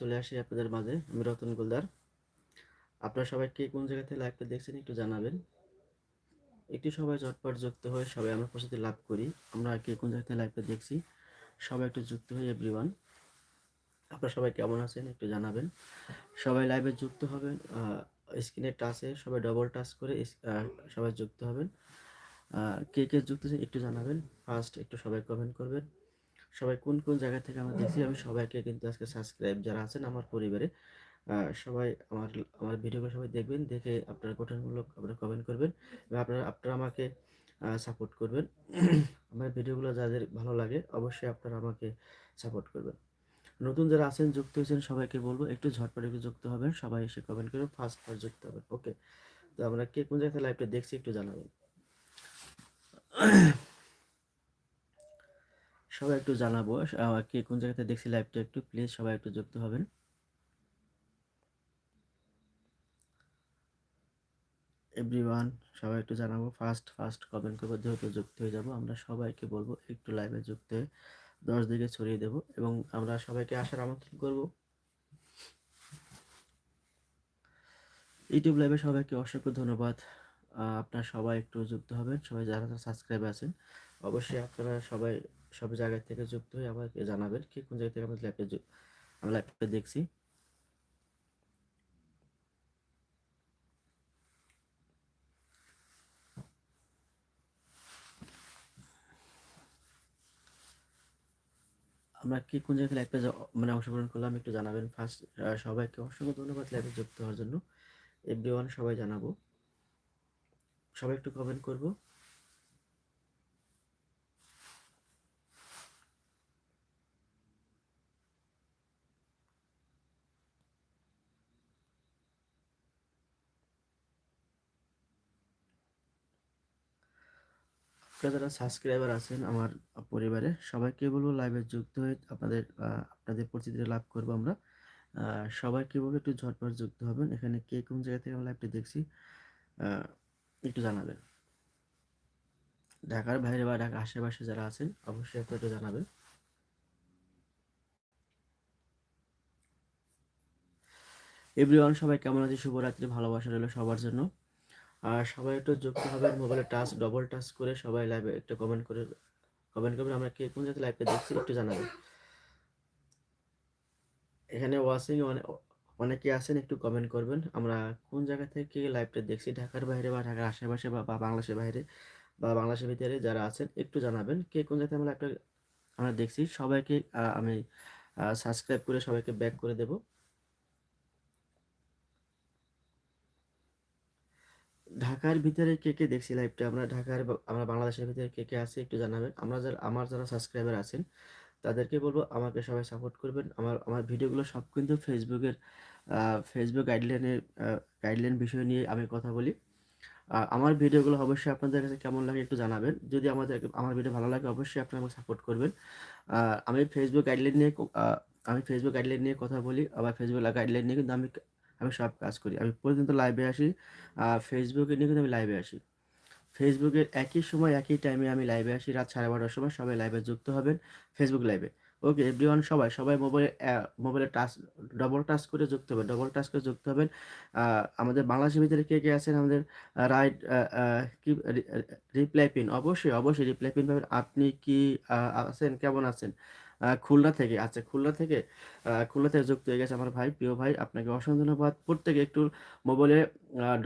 চলে আসি আপনাদের মাঝে, আমি রতন গোলদার। আপনারা সবাই কে কোন জায়গা থেকে লাইভটা দেখছেন একটু জানাবেন। একটু সবাই ঝটপট যুক্ত হয়ে সবাই আমরা প্রস্তুতি লাভ করি। আমরা কে কোন জায়গা থেকে লাইভটা দেখছি, সবাই একটু যুক্ত হয়ে এভরিওয়ান আপনারা সবাই কেমন আছেন একটু জানাবেন। সবাই লাইভে যুক্ত হবেন স্ক্রিনের টাচে সবাই ডবল টাচ করে সবাই যুক্ত হবেন। কে কে যুক্ত একটু জানাবেন। ফার্স্ট একটু সবাই কমেন্ট করবেন। সবাই কোন কোন জায়গা থেকে আমরা দেখছি, আমি সবাইকে কিন্তু আজকে সাবস্ক্রাইব যারা আছেন আমার পরিবারে সবাই আমার আমার ভিডিওগুলো সবাই দেখবেন, দেখে আপনারা গঠনমূলক আপনারা কমেন্ট করবেন এবং আপনারা আপনারা আমাকে সাপোর্ট করবেন। আমার ভিডিওগুলো যাদের ভালো লাগে, অবশ্যই আপনারা আমাকে সাপোর্ট করবেন। নতুন যারা আছেন, যুক্ত হয়েছেন, সবাইকে বলব, একটু ঝটপট একটু যুক্ত হবেন, সবাই এসে কমেন্ট করবেন ফার্স্ট ফার্স্ট যুক্ত হবেন ওকে তো আমরা কে কোন জায়গায় লাইভটা দেখছি, একটু জানাবেন। সবাই একটু জানাব। কে কোন জায়গাতে দেখছি লাইভটা একটু প্লিজ সবাই একটু যুক্ত হবেন। এভরিওয়ান সবাই একটু জানাব। ফার্স্ট ফার্স্ট কমেন্ট করব, যেহেতু যুক্ত হয়ে যাব, আমরা সবাইকে বলব একটু লাইভে যুক্ত হয়ে দশ দিকে ছড়িয়ে দেব এবং আমরা সবাইকে আসার আমন্ত্রণ করব। ইউটিউব লাইভে সবাইকে অসংখ্য ধন্যবাদ। আপনারা সবাই একটু যুক্ত হবেন, সবাই যারা সাবস্ক্রাইব আছেন, অবশ্যই আপনারা সবাই সব জায়গা থেকে যুক্ত হয়ে আমাকে জানাবেন কি কোন জায়গা থেকে আমাদের লাইভে আমরা লাইভটা দেখছি। আমরা কি কোন জায়গায় লাইভটা মানে অংশগ্রহণ করলাম একটু জানাবেন ফার্স্ট সবাইকে অসংখ্য ধন্যবাদ লাইভে যুক্ত হওয়ার জন্য। এভরিওয়ান সবাই জানাব। সবাই একটু কমেন্ট করব। আপনারা যারা সাবস্ক্রাইবার আছেন আমার পরিবারে, সবাইকে বলব লাইভে যুক্ত হয়ে আপনাদের আপনাদের পরিচিতি লাভ করব আমরা। সবাইকে বলব, একটু ঝটপট যুক্ত হবেন। এখানে কে কোন জায়গা থেকে আমরা লাইভটি দেখছি একটু জানাবেন। ঢাকার বাইরে বা ঢাকার আশেপাশে যারা আছেন, অবশ্যই আপনারা একটু জানাবেন। এভরিওয়ান সবাই কেমন আছে? শুভরাত্রি, ভালোবাসা রইল সবার জন্য। আর সবাই একটু যুক্ত হবেন মোবাইলে টাচ ডবল টাচ করে সবাই লাইভে একটু কমেন্ট করে কমেন্ট করবেন। আমরা কে, কোন জায়গায় লাইভটা দেখছি একটু জানাবেন। এখানে ওয়াচিং অনেকে আছেন, একটু কমেন্ট করবেন। আমরা কোন জায়গা থেকে লাইভটা দেখছি, ঢাকার বাইরে বা ঢাকার আশেপাশে বা বাংলাদেশের বাইরে বা বাংলাদেশের ভিতরে যারা আছেন, একটু জানাবেন। কে, কোন জায়গায় আমরা লাইভটা আমরা দেখছি, সবাইকে আমি সাবস্ক্রাইব করে সবাইকে ব্যাক করে দেব। ঢাকার ভিতরে কে কে দেখছি লাইভটা আমরা ঢাকার আমরা বাংলাদেশের ভিতরে কে কে আছে একটু জানাবেন। আমরা যারা, আমার যারা সাবস্ক্রাইবার আছেন, তাদেরকে বলব আমাকে সবাই সাপোর্ট করবেন। আমার আমার ভিডিওগুলো সব কিন্তু ফেসবুকের ফেসবুক গাইডলাইনের গাইডলাইন বিষয় নিয়ে আমি কথা বলি। আমার ভিডিওগুলো অবশ্যই আপনাদের কাছে কেমন লাগে একটু জানাবেন। যদি আমাদের, আমার ভিডিও ভালো লাগে অবশ্যই আপনারা আমাকে সাপোর্ট করবেন। আমি ফেসবুক গাইডলাইন নিয়ে আমি ফেসবুক গাইডলাইন নিয়ে কথা বলি, আবার ফেসবুক গাইডলাইন নিয়ে কিন্তু আমি আমি সব কাজ করি। আমি প্রতিদিন লাইভে আসি, আর ফেসবুকে নিয়ে কিন্তু আমি লাইভে আসি। ফেসবুকের একই সময়, একই টাইমে আমি লাইভে আসি। রাত সাড়ে বারোটার সময় সবাই লাইভে যুক্ত হবেন ফেসবুক লাইভে ওকে এভরিওয়ান সবাই সবাই মোবাইলে মোবাইলে টাচ ডবল টাচ করে যুক্ত হবেন ডবল টাচ করে যুক্ত হবেন। আমাদের বাংলাদেশের ভিতরে কে কে আছেন? আমাদের রাইট কি রিপ্লাই পিন অবশ্যই অবশ্যই রিপ্লাই পিন পাবেন। আপনি কি আছেন? কেমন আছেন? খুলনা থেকে আচ্ছা খুলনা থেকে খুলনা থেকে যুক্ত হয়ে গেছে আমার ভাই। প্রিয় ভাই, আপনাকে অসংখ্য ধন্যবাদ। প্রত্যেকে একটু মোবাইলে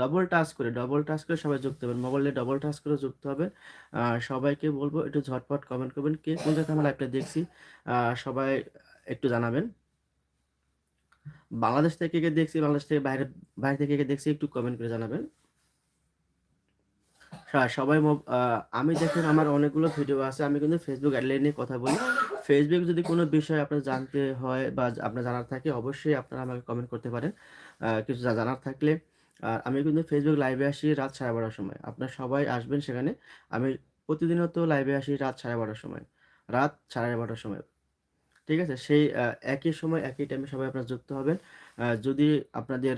ডবল টাচ করে ডবল টাচ করে সবাই যুক্ত হবেন। মোবাইলে ডবল টাচ করে যুক্ত হবেন। সবাইকে বলব, একটু ঝটপট কমেন্ট করবেন, কে কোন জায়গায় আমরা লাইভটা দেখছি সবাই একটু জানাবেন। বাংলাদেশ থেকে কে দেখছি, বাংলাদেশ থেকে বাইরে বাইরে থেকে কে দেখছি, একটু কমেন্ট করে জানাবেন। হ্যাঁ সবাই আমি দেখেন আমার অনেকগুলো ভিডিও আছে, আমি কিন্তু ফেসবুক গাইডলাইন নিয়ে কথা বলি। ফেসবুক যদি কোনো বিষয়ে আপনার জানতে হয় বা আপনার জানার থাকে, অবশ্যই আপনারা আমাকে কমেন্ট করতে পারেন। কিছু জানার থাকলে। আর আমি কিন্তু ফেসবুক লাইভে আসি রাত সাড়ে বারোটার সময়। আপনার সবাই আসবেন সেখানে। আমি প্রতিদিনত লাইভে আসি রাত সাড়ে বারোটার সময়। রাত সাড়ে বারোটার সময়। ঠিক আছে? সেই একই সময়, একই টাইমে সবাই আপনারা যুক্ত হবেন। যদি আপনাদের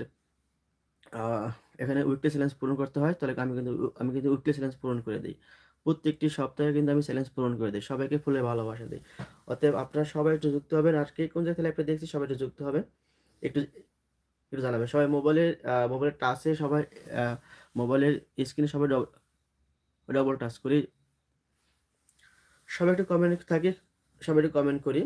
এখানে উইকলি চ্যালেঞ্জ পূরণ করতে হয়, তাহলে আমি কিন্তু আমি কিন্তু উইকলি চ্যালেঞ্জ পূরণ করে দিই। প্রত্যেকটি সপ্তাহে কিন্তু আমি চ্যালেঞ্জ পূরণ করে দিই, সবাইকে ফুলে ভালোবাসা দিই। অতএব আপনারা সবাই একটু যুক্ত হবেন, আর কে কোন জায়গায় লাইভটা দেখছি সবাই একটু যুক্ত হবে। একটু একটু জানাবেন। সবাই মোবাইলের মোবাইলের টাচে সবাই মোবাইলের স্ক্রিনে সবাই ডবল টাচ করি। সবাই একটু কমেন্ট থাকে, সবাই একটু কমেন্ট করি।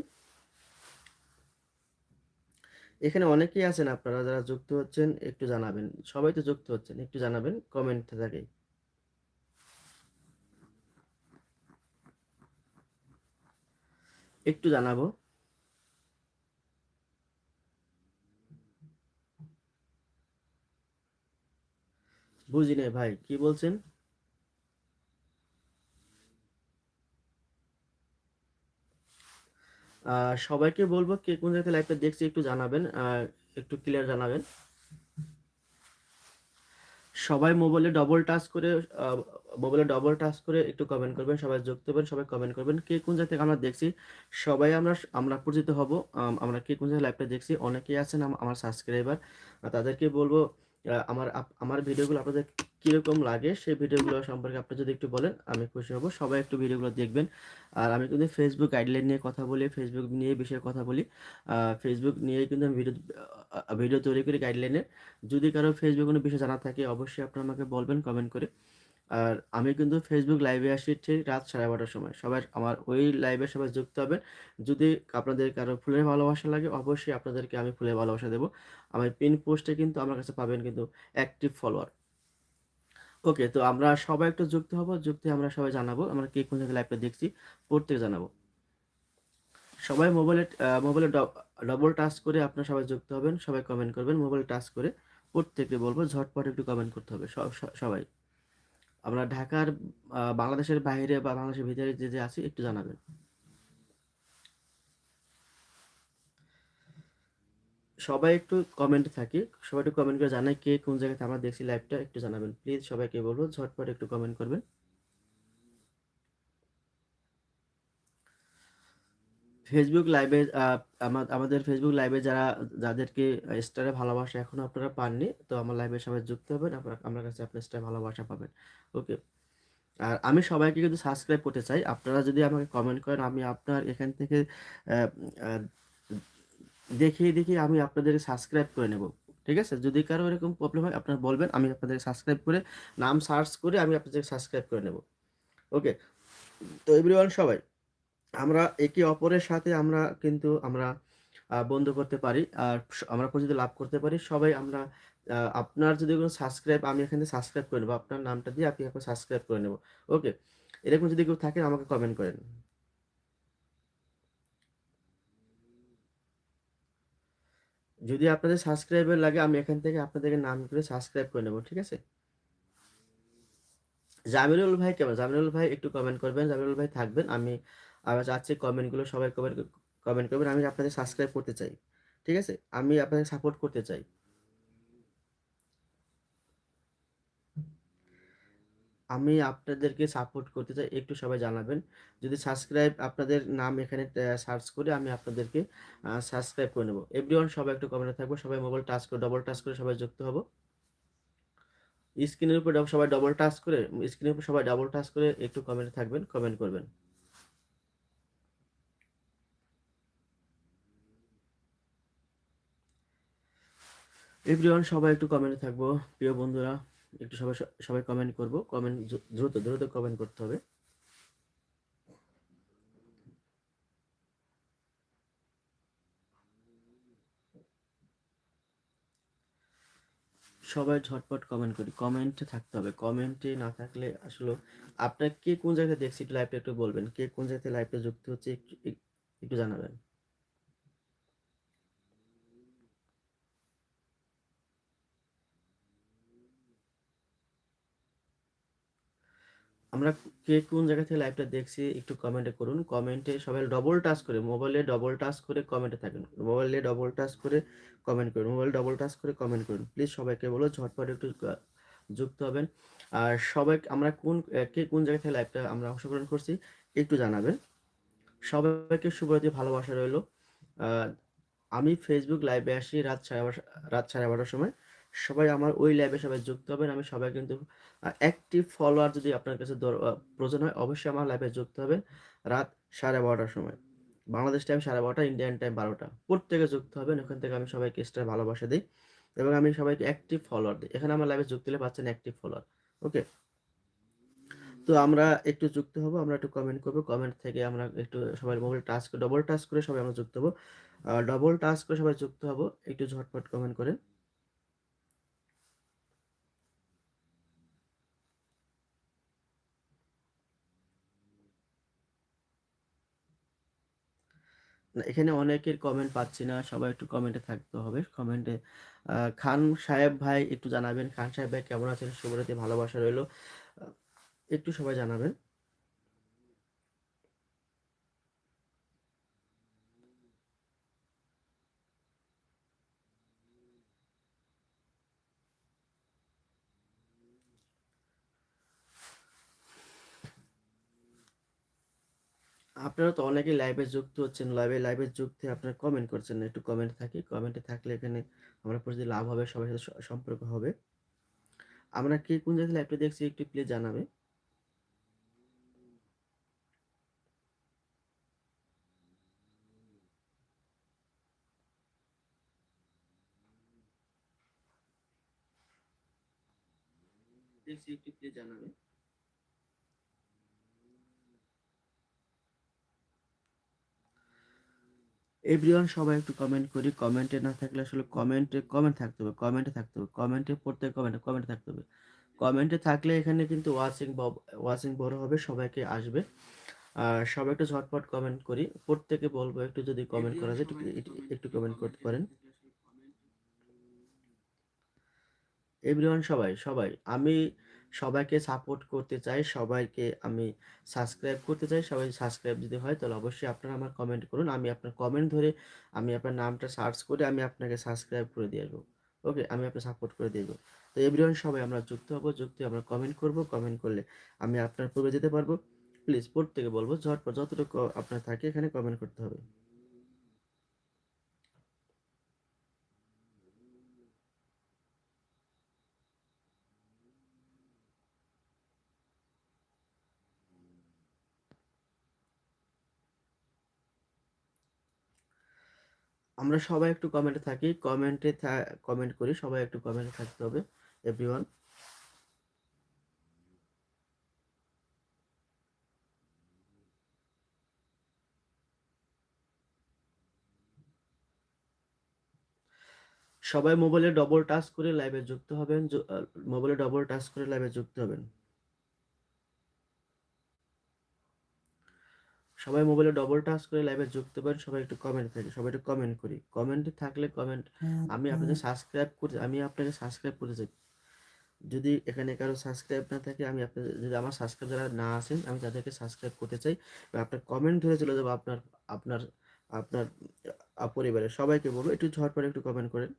এখানে অনেকেই আছেন আপনারা যারা যুক্ত হচ্ছেন, একটু জানাবেন। সবাই তো যুক্ত হচ্ছেন, একটু জানাবেন কমেন্ট থাকে। একটু জানাব। বুঝি নাই ভাই, কি বলছেন? সবাইকে বলব কে কোন জায়গায় লাইভটা দেখছি একটু জানাবেন একটু ক্লিয়ার জানাবেন। সবাই মোবাইলে ডবল টাচ করে মোবাইলে ডবল টাচ করে একটু কমেন্ট করবেন, সবাই যুক্ত হবেন সবাই কমেন্ট করবেন। কে কোন জায়গা থেকে আমরা দেখছি, সবাই আমরা আমরা পরিচিত হব। আমরা কে কোন জায়গায় লাইভটা দেখছি, অনেকেই আছেন আমার সাবস্ক্রাইবার তাদেরকে বলব আমার আমার ভিডিওগুলো আপনাদের কীরকম লাগে, সেই ভিডিওগুলো সম্পর্কে আপনি যদি একটু বলেন, আমি খুশি হব। সবাই একটু ভিডিওগুলো দেখবেন। আর আমি কিন্তু ফেসবুক গাইডলাইন নিয়ে কথা বলি ফেসবুক নিয়ে বিষয়ে কথা বলি। ফেসবুক নিয়ে কিন্তু আমি ভিডিও ভিডিও তৈরি করি গাইডলাইনে যদি কারও ফেসবুক কোনো বিষয় জানা থাকে, অবশ্যই আপনারা আমাকে বলবেন কমেন্ট করে। আর আমি কিন্তু ফেসবুক লাইভে আসি ঠিক রাত সাড়ে বারোটার সময়। সবাই আমার ওই লাইভে সবাই যুক্ত হবে যদি আপনাদের কারও ফুলের ভালোবাসা লাগে, অবশ্যই আপনাদেরকে আমি ফুলের ভালোবাসা দেবো। আমার পিন পোস্টে কিন্তু আমার কাছে পাবেন কিন্তু অ্যাক্টিভ ফলোয়ার ওকে তো আমরা সবাই একটু যুক্ত হব, যুক্ত আমরা সবাই জানাব। আমরা কে কোন জায়গায় লাইভটা দেখছি, প্রত্যেক জানাব। সবাই মোবাইলে মোবাইলে ডবল টাচ করে আপনারা সবাই যুক্ত হবেন, সবাই কমেন্ট করবেন। মোবাইল টাচ করে প্রত্যেককে বলব, ঝটপট একটু কমেন্ট করতে হবে সবাই। আমরা ঢাকার বাংলাদেশের বাইরে বা বাংলাদেশের ভিতরে যে যে আছি, একটু জানাবেন। সবাই একটু কমেন্ট থাকি। সবাই একটু কমেন্ট করে জানাই কে কোন জায়গাতে আমরা দেখছি লাইভটা একটু জানাবেন। প্লিজ সবাইকে বলব, ঝটপট একটু কমেন্ট করবেন। ফেসবুক লাইভে আমাদের ফেসবুক লাইভে যারা, যাদেরকে স্টারে ভালোবাসা এখনও আপনারা পাননি, তো আমার লাইভে সবাই যুক্ত হবেন, আপনার, আমার কাছে আপনার স্টারে ভালোবাসা পাবেন। ওকে আর আমি সবাইকে কিন্তু সাবস্ক্রাইব করতে চাই, আপনারা যদি আমাকে কমেন্ট করেন, আমি আপনার এখান থেকে দেখিয়ে দেখিয়ে আমি আপনাদেরকে সাবস্ক্রাইব করে নেব। ঠিক আছে? যদি কারও এরকম প্রবলেম হয়, আপনারা বলবেন, আমি আপনাদেরকে সাবস্ক্রাইব করে, নাম সার্চ করে আমি আপনাদেরকে সাবস্ক্রাইব করে নেব। ওকে তো এভরিওয়ান সবাই আমরা একে অপরের সাথে আমরা কিন্তু আমরা বন্ধু করতে পারি আর আমরা পরিচিতি লাভ করতে পারি। সবাই আমরা আপনার যদি কোনো সাবস্ক্রাইব আমি এখানে সাবস্ক্রাইব করে নেব। আপনার নামটা দিয়ে আপনি এখন সাবস্ক্রাইব করে নেব। ওকে? এরকম যদি কেউ থাকেন আমাকে কমেন্ট করেন। যদি আপনাদের সাবস্ক্রাইবার লাগে, আমি এখান থেকে আপনাদেরকে নাম করে সাবস্ক্রাইব করে নেব, ঠিক আছে? জামিরুল ভাই কেমন? জামিরুল ভাই একটু কমেন্ট করবেন। জামিরুল ভাই থাকবেন। আমি আমরা চাচ্ছি কমেন্টগুলো সবাই কমেন্ট কমেন্ট করবেন। আমি আপনাদের সাবস্ক্রাইব করতে চাই, ঠিক আছে? আমি আপনাদের সাপোর্ট করতে চাই। আমি আপনাদেরকে সাপোর্ট করতে চাই, একটু সবাই জানাবেন। যদি সাবস্ক্রাইব আপনাদের নাম এখানে সার্চ করে আমি আপনাদেরকে সাবস্ক্রাইব করে নেব। এভরিওয়ান সবাই একটু কমেন্টে থাকব। সবাই মোবাইল টাচ করে ডবল টাচ করে সবাই যুক্ত হব। স্ক্রিনের উপর সবাই ডবল টাচ করে স্ক্রিনের উপর সবাই ডবল টাচ করে একটু কমেন্টে থাকবেন কমেন্ট করবেন। এভরিওয়ান সবাই একটু কমেন্টে থাকব। প্রিয় বন্ধুরা, একটু সবাই সবাই কমেন্ট করব। কমেন্ট দ্রুত দ্রুত কমেন্ট করতে হবে। সবাই ঝটপট কমেন্ট করি। কমেন্টে থাকতে হবে। কমেন্টে না থাকলে আসলে আপনার কে কোন জায়গায় দেখছি লাইভটা একটু বলবেন। কে কোন জায়গাতে লাইভটা যুক্ত হচ্ছে, একটু একটু জানাবেন। আমরা কে কোন জায়গা থেকে লাইভটা দেখছি একটু কমেন্টে করুন। কমেন্টে সবাই ডবল টাচ করে মোবাইলে ডবল টাচ করে কমেন্টে থাকেন। মোবাইলে ডবল টাচ করে কমেন্ট করুন মোবাইল ডবল টাচ করে কমেন্ট করুন। প্লিজ সবাইকে বলো, ঝটপট একটু যুক্ত হবেন। আর সবাই, আমরা কোন কে কোন জায়গা থেকে লাইভটা আমরা অংশগ্রহণ করছি একটু জানাবেন। সবাইকে শুভরাত্রি, ভালোবাসা রইল। আমি ফেসবুক লাইভে আসি রাত সাড়ে রাত সাড়ে বারোটার সময়। সবাই আমার ওই লাইভে সবাই যুক্ত হবেন, আমি সবাই কিন্তু অ্যাক্টিভ ফলোয়ার যদি আপনার কাছে প্রয়োজন হয়, অবশ্যই আমার লাইভে যুক্ত হবে রাত সাড়ে বারোটার সময়। বাংলাদেশ টাইম সাড়ে বারোটা ইন্ডিয়ান টাইম বারোটা। প্রত্যেকে যুক্ত হবেন, ওখান থেকে আমি সবাইকে এক্সট্রা ভালোবাসা দিই এবং আমি সবাইকে অ্যাক্টিভ ফলোয়ার দিই। এখানে আমার লাইভে যুক্ত হলে পাচ্ছেন অ্যাক্টিভ ফলোয়ার ওকে তো আমরা একটু যুক্ত হব, আমরা একটু কমেন্ট করব কমেন্ট থেকে আমরা একটু সবাই মোবাইল টাচ ডবল টাচ করে সবাই আমরা যুক্ত হব। ডবল টাচ করে সবাই যুক্ত হব, একটু ঝটপট কমেন্ট করে। এখানে অনেকের কমেন্ট পাচ্ছি না, সবাই একটু কমেন্টে থাকতে হবে। কমেন্টে খান সাহেব ভাই একটু জানাবেন, খান সাহেব ভাই কেমন আছেন? শুভরাতে ভালোবাসা রইল। একটু সবাই জানাবেন। আপনারা তো অনেকেই লাইভে যুক্ত হচ্ছেন লাইভে লাইভে যুক্ত হয়ে আপনারা কমেন্ট করছেন একটু কমেন্ট থাকে কমেন্টে থাকলে এখানে আমরা প্রতি লাভ হবে সবার সাথে সম্পর্ক হবে। আমরা কে, কোন জায়গায় লাইভটা দেখছি একটু প্লিজ জানাবে দেখছি একটু প্লিজ জানাবে এভরিওয়ান সবাই একটু কমেন্ট করি। কমেন্টে না থাকলে আসলে কমেন্টে কমেন্ট থাকতে হবে কমেন্টে থাকতে হবে কমেন্টে পড়তে কমেন্টে কমেন্টে থাকতে হবে। কমেন্টে থাকলে এখানে কিন্তু ওয়াচিং ওয়াচিং বড় হবে, সবাইকে আসবে। আর সবাই একটু ঝটপট কমেন্ট করি। প্রত্যেকে বলব, একটু যদি কমেন্ট করা যায়, একটু কমেন্ট করতে পারেন। এভরিওয়ান সবাই সবাই, আমি সবাইকে সাপোর্ট করতে চাই, সবাইকে আমি সাবস্ক্রাইব করতে চাই, সবাই সাবস্ক্রাইব যদি হয় তাহলে অবশ্যই আপনারা আমার কমেন্ট করুন, আমি আপনার কমেন্ট ধরে আমি আপনার নামটা সার্চ করে আমি আপনাকে সাবস্ক্রাইব করে দিয়ে আসব। ওকে আমি আপনার সাপোর্ট করে দিয়ে তো এভরিওয়ান সবাই আমরা যুক্ত হব, যুক্ত আমরা কমেন্ট করব কমেন্ট করলে আমি আপনার পূর্বে যেতে পারব। প্লিজ প্রত্যেকে বলব, ঝটপট যতটুকু আপনার থাকে এখানে কমেন্ট করতে হবে। আমরা সবাই একটু কমেন্টে থাকি। কমেন্টে কমেন্ট করি, সবাই একটু কমেন্টে থাকতে হবে এভরিওয়ান সবাই মোবাইলে ডবল টাচ করে লাইভে যুক্ত হবেন মোবাইলে ডবল টাচ করে লাইভে যুক্ত হবেন। সবাই মোবাইলে ডবল টাচ করে লাইভে যুক্ত হবেন সবাই একটু কমেন্ট থাকে সবাই একটু কমেন্ট করি। কমেন্ট থাকলে কমেন্ট আমি আপনাকে সাবস্ক্রাইব করে আমি আপনাকে সাবস্ক্রাইব করতে চাই যদি এখানে কারও সাবস্ক্রাইব না থাকে আমি আপনাদের যদি আমার সাবস্ক্রাইব যারা না আসেন আমি তাদেরকে সাবস্ক্রাইব করতে চাই আপনার কমেন্ট ধরে চলে যাব আপনার আপনার আপনার পরিবারের সবাইকে বলব একটু ঝটপট একটু কমেন্ট করেন।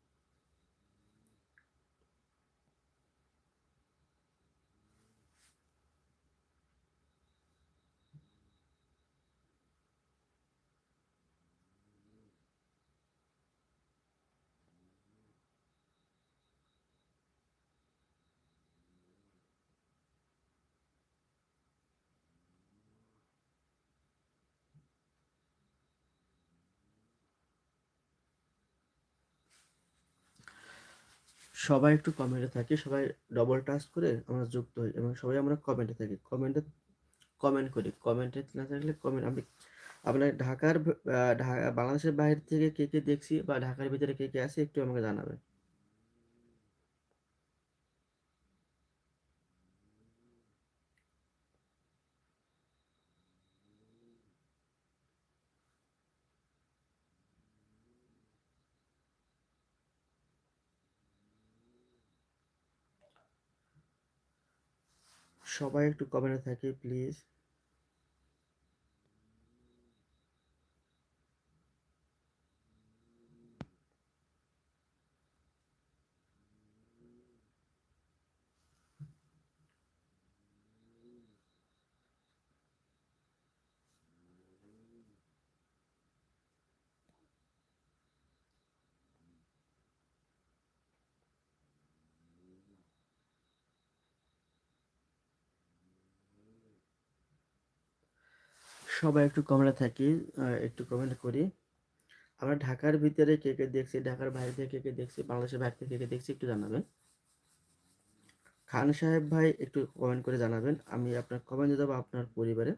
সবাই একটু কমেন্টে থাকি, সবাই ডবল টাচ করে আমরা যুক্ত হই এবং সবাই আমরা কমেন্টে থাকি। কমেন্টে কমেন্ট করি। কমেন্টে না থাকলে কমেন্ট আমি, আপনার ঢাকার ঢাকা, বাংলাদেশের বাইরে থেকে কে কে দেখছি বা ঢাকার ভিতরে কে কে আছে একটু আমাকে জানাবেন। সবাই একটু কমেন্টে থাকে প্লিজ সবাই একটু কমেন্টে থাকি একটু কমেন্ট করি। আমরা ঢাকার ভিতরে কে কে দেখছি, ঢাকার বাইরে থেকে কে কে দেখছি, বাংলাদেশের বাইরে থেকে কে কে দেখছি একটু জানাবেন। খান সাহেব ভাই একটু কমেন্ট করে জানাবেন। আমি আপনার কমেন্ট দেবো আপনার পরিবারে।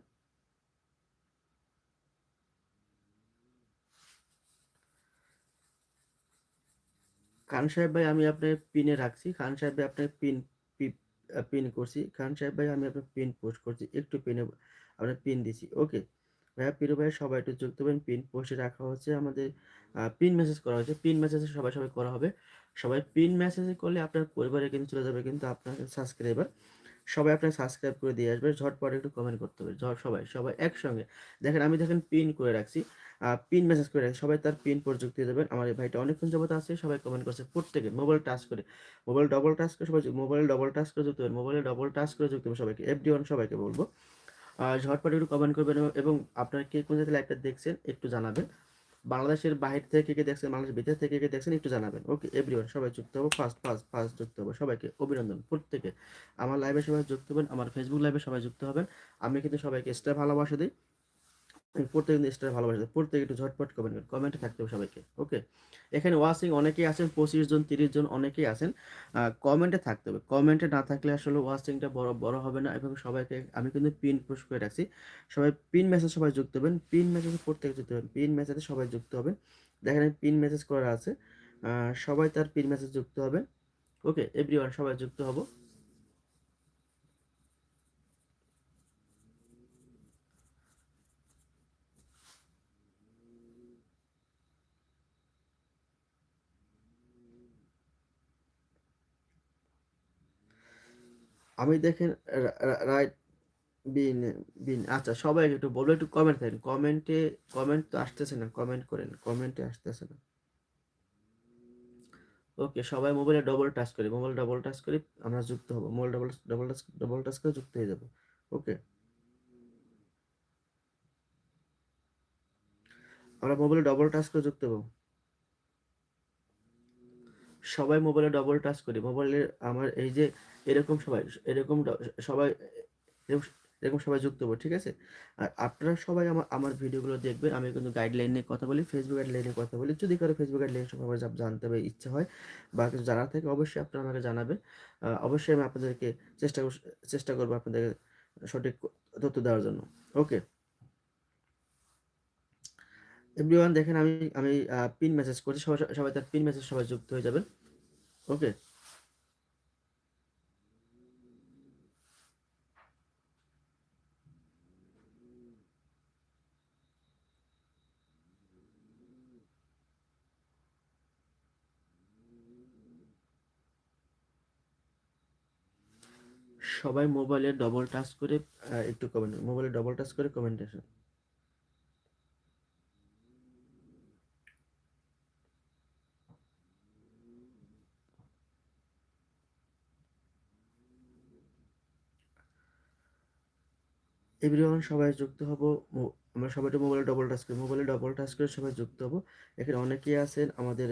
খান সাহেব ভাই, আমি আপনার পিনে রাখছি। খান সাহেব ভাই, আপনার পিন পিন করছি। খান সাহেব ভাই, আমি আপনার পিন পোস্ট করছি। একটু পিনে আপনার পিন দিছি ওকে ভাইয়া পিরু ভাই সবাই একটু যুক্ত হবেন। পিন পোস্টে রাখা হচ্ছে আমাদের পিন মেসেজ করা হয়েছে। পিন মেসেজ সবাই সবাই করা হবে। সবাই পিন মেসেজ করলে আপনার পরিবারে কিন্তু চলে যাবে কিন্তু আপনার সাবস্ক্রাইবার সবাই আপনার সাবস্ক্রাইব করে দিয়ে আসবে। ঝটপট একটু কমেন্ট করতে হবে। ঝট সবাই সবাই একসঙ্গে। দেখেন, আমি দেখেন পিন করে রাখছি। পিন মেসেজ করে রাখছি। সবাই তার পিন পর যুক্ত দিয়ে দেবেন। আমার এই ভাইটা অনেকক্ষণ যাবত আছে। সবাই কমেন্ট করছে প্রত্যেকে। মোবাইল টাচ করে। মোবাইল ডবল টাচ করে সবাই মোবাইল ডবল টাচ করে যুক্ত হবেন। মোবাইলে ডবল টাচ করে যুক্ত হবে সবাইকে। এফডি ওয়ান সবাইকে বলব। ঝটপট একটু কমেন্ট করবেন এবং- আপনারা কে কোন জায়গায় লাইভটা দেখছেন একটু জানাবেন। বাংলাদেশের বাহির থেকে কে দেখছেন, বাংলাদেশের ভিতর থেকে কে কে দেখছেন একটু জানাবেন। ওকে এভরিওয়ান সবাই যুক্ত হব ফার্স্ট ফার্স্ট ফার্স্ট যুক্ত হব। সবাইকে অভিনন্দন প্রত্যেকে। আমার লাইভে সবাই যুক্ত হবেন, আমার ফেসবুক লাইভে সবাই যুক্ত হবেন। আমি কিন্তু সবাইকে এক্সট্রা ভালোবাসা দিই। আমি প্রত্যেক দিন এক্সট্রা ভালোবাসা প্রত্যেকে একটু ঝটপট কমেন্ট কমেন্টে থাকতে হবে সবাইকে ওকে এখানে ওয়াচিং অনেকেই আছেন, পঁচিশ জন, তিরিশ জন অনেকেই আছেন। কমেন্টে থাকতে হবে। কমেন্টে না থাকলে আসলে ওয়াচিংটা বড় বড় হবে না এবং সবাইকে আমি কিন্তু পিন পোস্ট করে রাখছি। সবাই পিন মেসেজ সবাই যুক্ত হবেন। পিন মেসেজে প্রত্যেকে যুক্ত হবেন। পিন মেসেজে সবাই যুক্ত হবেন দেখেন পিন মেসেজ করা আছে। সবাই তার পিন মেসেজ যুক্ত হবেন ওকে এভরিওয়ান সবাই যুক্ত হব। আমি দেখেন রাইট, বিন বিন আচ্ছা সবাই একটু বলব, একটু কমেন্ট করেন কমেন্টে কমেন্ট তো আসতেছে না কমেন্ট করেন কমেন্টে আসতেছে না। ওকে সবাই মোবাইলে ডবল টাচ করি মোবাইল ডবল টাচ করি, আমরা যুক্ত হব। Mobile double double touch double touch করে যুক্ত হয়ে যাব। ওকে আমরা মোবাইলে ডবল টাচ করে যুক্ত হব। সবাই মোবাইলে ডবল টাচ করি। মোবাইলে আমার এই যে এরকম সবাই এরকম সবাই এরকম সবাই যুক্ত হব, ঠিক আছে? আর আপনারা সবাই আমার আমার ভিডিওগুলো দেখবেন, আমি কিন্তু গাইডলাইন নিয়ে কথা বলি ফেসবুক গাইডলাইনে কথা বলি। যদি কারও ফেসবুক গাইডলাইন সম্পর্কে জান- জানতে হবে ইচ্ছা হয় বা কিছু জানার থাকে, অবশ্যই আপনারা আমাকে জানাবেন। অবশ্যই আমি আপনাদেরকে চেষ্টা চেষ্টা করব আপনাদের সঠিক তথ্য দেওয়ার জন্য। ওকে এভরিওয়ান দেখেন, আমি আমি পিন মেসেজ করছি, সবাই সবাই তার পিন মেসেজ সবাই যুক্ত হয়ে যাবেন। ওকে সবাই মোবাইলে ডবল টাচ করে একটু কমেন্ট মোবাইলে ডবল টাচ করে কমেন্টেশন এভরিওয়ান সবাই যুক্ত হব আমরা সবাই মোবাইলে ডবল টাচ করি মোবাইলে ডবল টাচ করে সবাই যুক্ত হব। এখানে অনেকেই আছেন আমাদের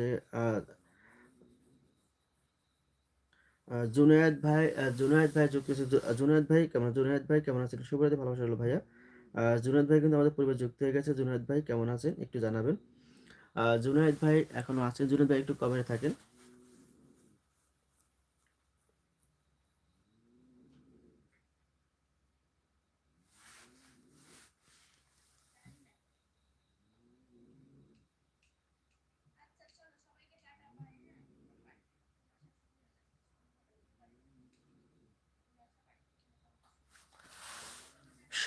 জুনায়েদ ভাই জুনায়দ ভাই যুক্ত হয়েছে। জুনায়দ ভাই, কেমন জুনায়েদ ভাই, কেমন আছেন? শুভরাতে ভালোবাসা হলো ভাইয়া? জুনায়েদ ভাই কিন্তু আমাদের পরিবার যুক্ত হয়ে গেছে। জুনায়েদ ভাই, কেমন আছেন? একটু জানাবেন। জুনায়েদ ভাই এখনও আছেন। জুনায়েদ ভাই, একটু কমেন্টে থাকেন।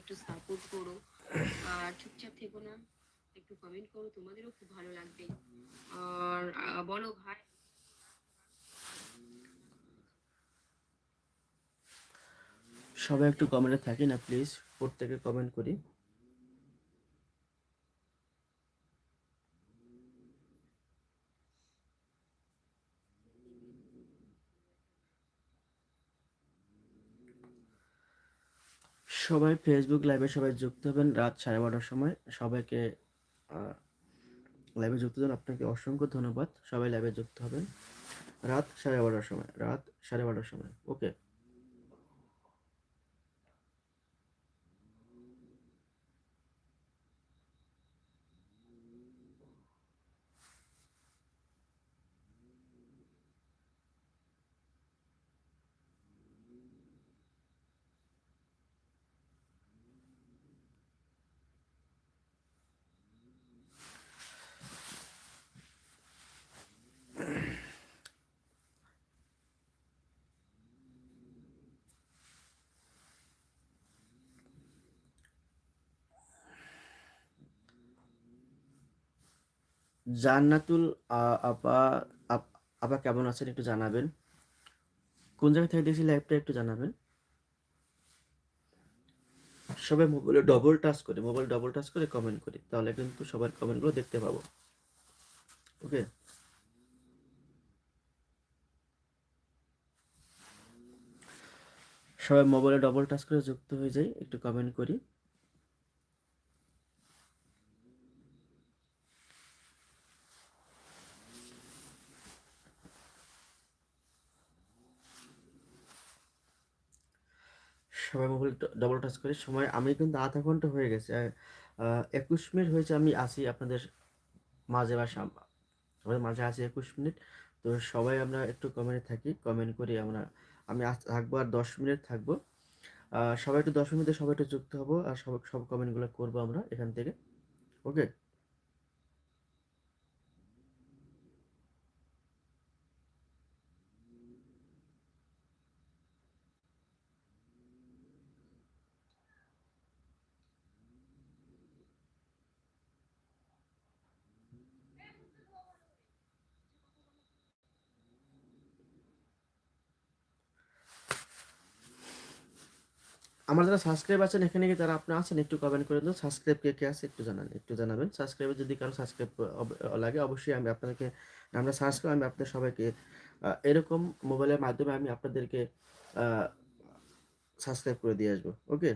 একটু সাপোর্ট করো। আর চুপচাপ থেকো না, একটু কমেন্ট করো, তোমাদেরও খুব ভালো লাগবে। আর বলো ভাই সবাই একটু কমেন্টে থাকি না প্লিজ প্রত্যেকে কমেন্ট করি। সবাই ফেসবুক লাইভে সবাই যুক্ত হবেন রাত সাড়ে বারোটার সময়। সবাইকে লাইভে যুক্ত হবেন আপনাকে অসংখ্য ধন্যবাদ। সবাই লাইভে যুক্ত হবেন রাত সাড়ে বারোটার সময়, রাত সাড়ে বারোটার সময়। ওকে জান্নাতুল আপা, আপ- কেমন আছেন একটু জানাবেন। কোন জায়গা থেকে দেখছি লাইভটা একটু জানাবেন। সবাই মোবাইলে ডবল টাচ করে মোবাইল ডবল টাচ করে কমেন্ট করি, তাহলে কিন্তু সবার কমেন্টগুলো দেখতে পাবো। ওকে সবাই মোবাইলে ডবল টাচ করে যুক্ত হয়ে যাই, একটু কমেন্ট করি। সবাই মোবাইল ডবল টাচ করে। সময় আমি কিন্তু আধা ঘণ্টা হয়ে গেছে। একুশ মিনিট হয়েছে আমি আসি আপনাদের মাঝে বা আমাদের মাঝে আছি একুশ মিনিট। তো সবাই আমরা একটু কমেন্টে থাকি। কমেন্ট করি আমরা, আমি থাকব আর দশ মিনিট থাকব। সবাই একটু দশ মিনিটে সবাই একটু যুক্ত হব আর সব সব কমেন্টগুলো করব আমরা এখান থেকে। ওকে আমার যারা সাবস্ক্রাইব আছেন, এখানে গিয়ে যারা আপনি আছেন, একটু কমেন্ট করে দিন। সাবস্ক্রাইব কে কে আছে, একটু জানান, একটু জানাবেন। সাবস্ক্রাইবে যদি কারও সাবস্ক্রাইব লাগে, অবশ্যই আমি আপনাদেরকে, আমরা সাবস্ক্রাইব করে আমি আপনাদের সবাইকে এরকম মোবাইলের মাধ্যমে আমি আপনাদেরকে সাবস্ক্রাইব করে দিয়ে আসব। ওকে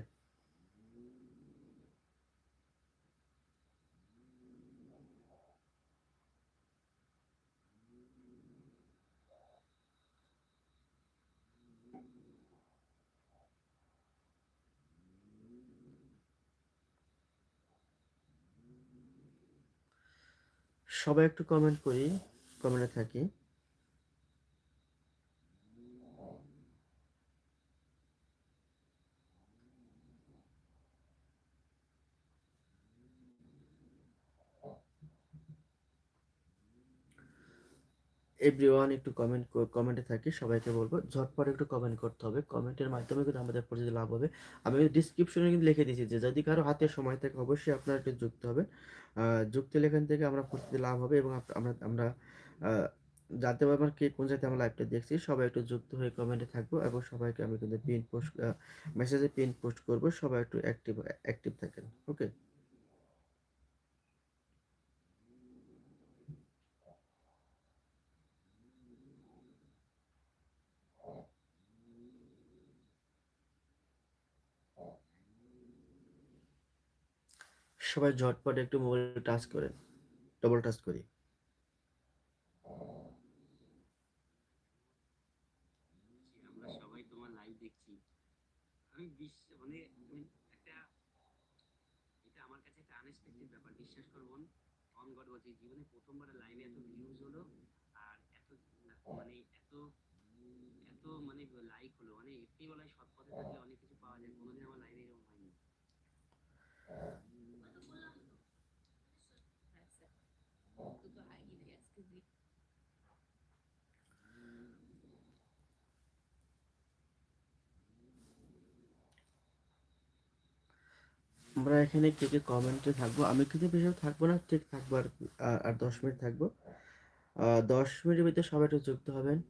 সবাই একটু কমেন্ট করি কমেন্টে থাকি। এভরিওয়ান একটু কমেন্ট কমেন্টে থাকি সবাইকে বলব ঝটপট একটু কমেন্ট করতে হবে। কমেন্টের মাধ্যমে কিন্তু আমাদের প্রতিদিন লাভ হবে। আমি ডিসক্রিপশনে কিন্তু লিখে দিয়েছি যে যদি কারও হাতে সময় থাকে অবশ্যই আপনারা একটু যুক্ত আহ, যুক্ত লেখান থেকে আমরা প্রতিদিন লাভ হবে এবং আমরা আমরা জানতে পারব কে কোন জায়গাতে আমরা লাইভটা দেখছি সবাই একটু যুক্ত হয়ে কমেন্টে থাকব এবং সবাইকে আমি কিন্তু পিন পোস্ট মেসেজে পিন পোস্ট করব। সবাই একটু অ্যাক্টিভ অ্যাক্টিভ থাকেন ওকে সবাই ঝটপট একটু মোবাইল টাচ করেন ডবল টাচ করি। মানে এটা আমার কাছে ব্যাপার, বিশ্বাস জীবনে প্রথমবার এত হলো, আর এত মানে এত এত মানে লাইক হলো। মানে এফটি বলায় সৎ পথে থাকলে আমরা এখানে কে কে কমেন্টে থাকব? আমি কিন্তু বেশি থাকব না, ঠিক থাকব আর আর- দশ মিনিট থাকব। দশ মিনিটের ভিতরে সবাই একটু যুক্ত হবেন।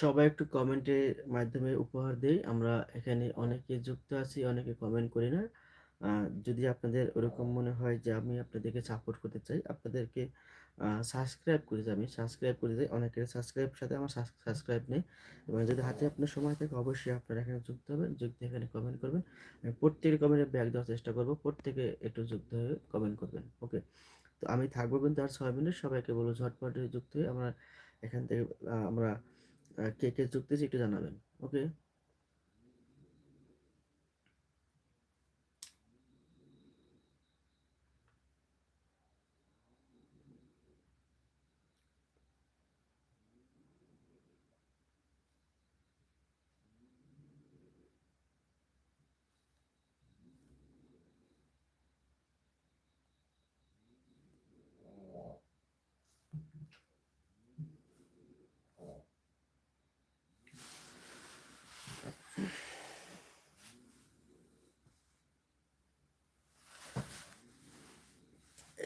সবাই একটু কমেন্টের মাধ্যমে উপহার দেই। আমরা এখানে অনেকে যুক্ত আছি, অনেকে কমেন্ট করি না। যদি আপনাদের ওরকম মনে হয় যে আমি আপনাদেরকে সাপোর্ট করতে চাই, আপনাদেরকে সাবস্ক্রাইব করে যাই আমি সাবস্ক্রাইব করে যাই অনেকের সাবস্ক্রাইব সাথে আমার সাবস্ক্রাইব নেই। এবং যদি হাতে আপনার সময় থাকে, অবশ্যই আপনারা এখানে যুক্ত হবেন, যুক্ত এখানে কমেন্ট করবেন। আমি প্রত্যেকের কমেন্টে ব্যাক দেওয়ার চেষ্টা করব। প্রত্যেকে একটু যুক্ত হয়ে কমেন্ট করবেন। ওকে তো আমি থাকব কিন্তু আর ছয় মিনিট। সবাইকে বলব ঝটপট যুক্ত হয়ে আমরা এখান থেকে আমরা কে কে যুক্ত একটু জানাবেন ওকে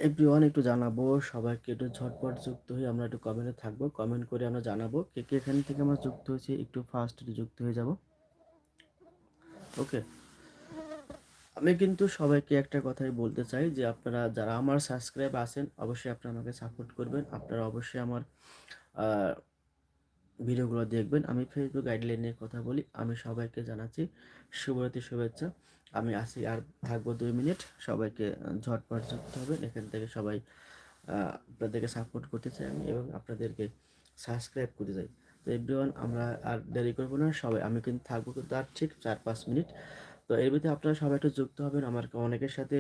এভরিওয়ান একটু জানাব, সবাইকে একটু ঝটপট যুক্ত হয়ে আমরা একটু কমেন্টে থাকব। কমেন্ট করে আমরা জানাব কে কে এখান থেকে আমরা যুক্ত হয়েছি, একটু ফার্স্ট যুক্ত হয়ে যাব। ওকে আমি কিন্তু সবাইকে একটা কথাই বলতে চাই যে আপনারা যারা আমার সাবস্ক্রাইব আছেন, অবশ্যই আপনারা আমাকে সাপোর্ট করবেন। আপনারা অবশ্যই আমার ভিডিওগুলো দেখবেন। আমি ফেসবুক গাইডলাইন নিয়ে কথা বলি। আমি সবাইকে জানাচ্ছি। শুভরাত্রি, শুভেচ্ছা। আমি আসি আর থাকব দুই মিনিট। সবাইকে ঝটপট যুক্ত হবেন এখান থেকে সবাই আপনাদেরকে সাপোর্ট করতে চাই আমি এবং আপনাদেরকে সাবস্ক্রাইব করতে চাই। তো এভরিওয়ান আমরা আর দেরি করব না। সবাই, আমি কিন্তু থাকব কিন্তু আর ঠিক চার পাঁচ মিনিট। তো এর ভিতরে আপনারা সবাই একটু যুক্ত হবেন। আমার অনেকের সাথে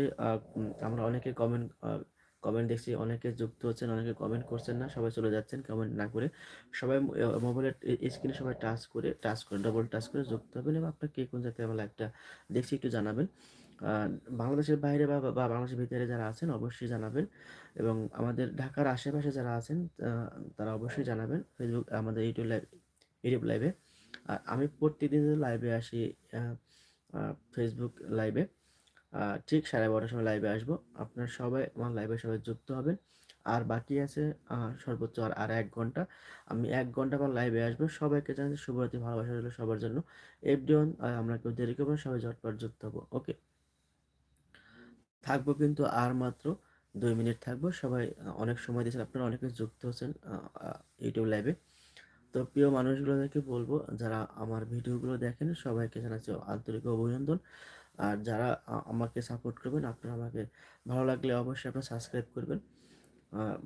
আমরা অনেকে কমেন্ট কমেন্ট দেখছি, অনেকে যুক্ত হচ্ছেন অনেকে কমেন্ট করছেন না, সবাই চলে যাচ্ছেন কমেন্ট না করে। সবাই মোবাইলের স্ক্রিনে সবাই টাচ করে টাচ করে ডবল টাচ করে যুক্ত হবেন এবং আপনার কে কোন জাতীয় আমার লাইভটা দেখছি একটু জানাবেন। বাংলাদেশের বাইরে বা বাংলাদেশের ভিতরে যারা আছেন অবশ্যই জানাবেন এবং আমাদের ঢাকার আশেপাশে যারা আছেন তারা অবশ্যই জানাবেন ফেসবুক আমাদের ইউটিউব লাইভ ইউটিউব লাইভে আর আমি প্রতিদিন লাইভে আসি ফেসবুক লাইভে ঠিক সাড়ে বারোটার সময় লাইভে আসব। আপনার সবাই আমার লাইভে সবাই যুক্ত হবেন। আর বাকি আছে সর্বোচ্চ আর আর এক ঘণ্টা। আমি এক ঘণ্টা পর লাইভে আসব। সবাইকে জানাচ্ছি শুভরাত্রি, ভালোবাসা রইল সবার জন্য। এভরিওয়ান আমরা কেউ দেরি করব সবাই ঝটপট যুক্ত হব। ওকে থাকব কিন্তু আর মাত্র দুই মিনিট থাকব। সবাই অনেক সময় দিয়েছেন। আপনারা অনেকে যুক্ত হচ্ছেন ইউটিউব লাইভে তো প্রিয় মানুষগুলোদেরকে বলব, যারা আমার ভিডিওগুলো দেখেন, সবাইকে জানাচ্ছি আন্তরিক অভিনন্দন। আর যারা আমাকে সাপোর্ট করবেন, আপনারা আমাকে ভালো লাগলে অবশ্যই আপনারা সাবস্ক্রাইব করবেন।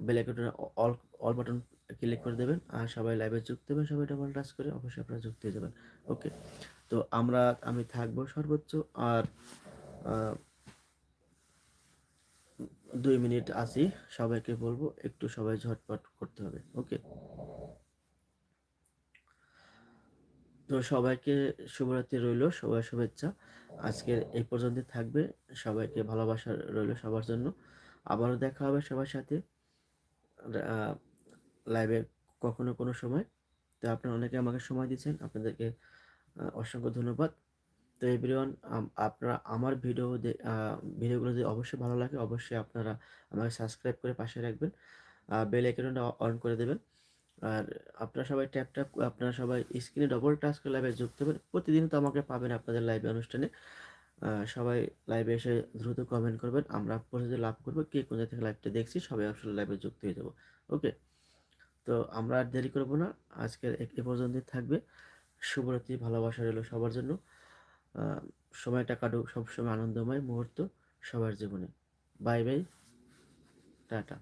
বেল আইকনে অল অল বাটন ক্লিক করে দেবেন আর সবাই লাইভে যুক্ত হবেন, সবাই ডাবল টাচ করে অবশ্যই আপনারা যুক্ত হয়ে যাবেন। ওকে তো আমরা, আমি থাকব সর্বোচ্চ আর দুই মিনিট আছি, সবাইকে বলব একটু সবাই ঝটপট করতে হবে। ওকে তো সবাইকে শুভরাত্রি রইল, সবাই শুভেচ্ছা। আজকের এই পর্যন্ত থাকবে। সবাইকে ভালোবাসা রইল সবার জন্য। আবারও দেখা হবে সবার সাথে লাইভে কখনো কোনো সময়। তো আপনারা অনেকে আমাকে সময় দিচ্ছেন, আপনাদেরকে অসংখ্য ধন্যবাদ। তো এভরিওয়ান আপনারা আমার ভিডিও ভিডিওগুলো যদি অবশ্যই ভালো লাগে, অবশ্যই আপনারা আমাকে সাবস্ক্রাইব করে পাশে রাখবেন। বেল আইকনটা অন করে দেবেন। আর আপনারা সবাই ট্যাপ ট্যাপ আপনারা সবাই স্ক্রিনে ডবল টাচ করে লাইভে যুক্ত হবেন। প্রতিদিন তো আমাকে পাবেন আপনাদের লাইভে অনুষ্ঠানে। সবাই লাইভে এসে দ্রুত কমেন্ট করবেন। আমরা পরিচিতি লাভ করব। কে কোন থেকে লাইভটা দেখছি, সবাই আসলে লাইভে যুক্ত হয়ে যাব। ওকে তো আমরা আর দেরি করব না। আজকের এ পর্যন্তই থাকবে। শুভরাত্রি, ভালোবাসা রইল সবার জন্য। সময়টা কাটুক, সবসময় আনন্দময় মুহূর্ত সবার জীবনে। Bye bye tata.